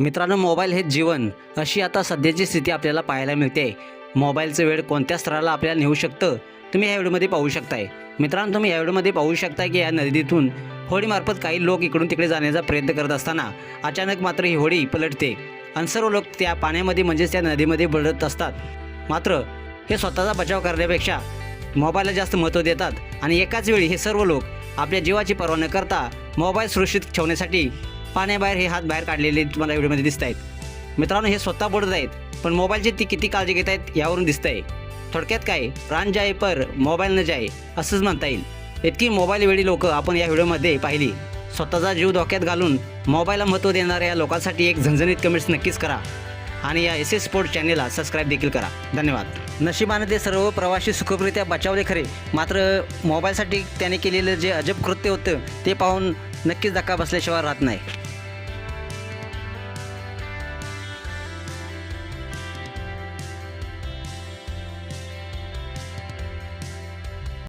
मित्रांनो मोबाईल हे जीवन अशी आता सध्याची स्थिती आपल्याला पाहायला मिळते. मोबाईलचं वेळ कोणत्या स्तराला आपल्याला नेऊ शकतं तुम्ही ह्या व्हिडिओमध्ये पाहू शकताय. मित्रांनो तुम्ही या व्हिडिओमध्ये पाहू शकताय की या नदीतून होडीमार्फत काही लोक इकडून तिकडे जाण्याचा प्रयत्न करत असताना अचानक मात्र ही होडी पलटते. आणि सर्व लोक त्या पाण्यामध्ये म्हणजेच त्या नदीमध्ये बुडत असतात. मात्र हे स्वतःचा बचाव करण्यापेक्षा मोबाईलला जास्त महत्त्व देतात. आणि एकाच वेळी हे सर्व लोक आपल्या जीवाची पर्वा न करता मोबाईल सुरक्षित ठेवण्यासाठी पाण्याबाहेर हे हात बाहेर काढलेले तुम्हाला व्हिडिओमध्ये दिसत आहेत मित्रांनो हे स्वतः बुडत आहेत पण मोबाईलची ती किती काळजी घेत आहेत यावरून दिसतंय. थोडक्यात काय प्राण जाय पर मोबाईल न जाय असंच म्हणता येईल. इतकी मोबाईल वेळी लोक आपण या व्हिडिओमध्ये पाहिली. स्वतःचा जीव धोक्यात घालून मोबाईलला महत्त्व देणाऱ्या लोकांसाठी एक झणझणीत कमेंट्स नक्कीच करा. आणि या एस एस स्पोर्ट चॅनेलला सबस्क्राईब देखील करा. धन्यवाद. नशिबाने ते सर्व प्रवासी सुखप्रित्या बचावले खरे. मात्र मोबाईलसाठी त्याने केलेलं जे अजब कृत्य होतं ते पाहून नक्कीच धक्का बसल्याशिवाय राहत नाही.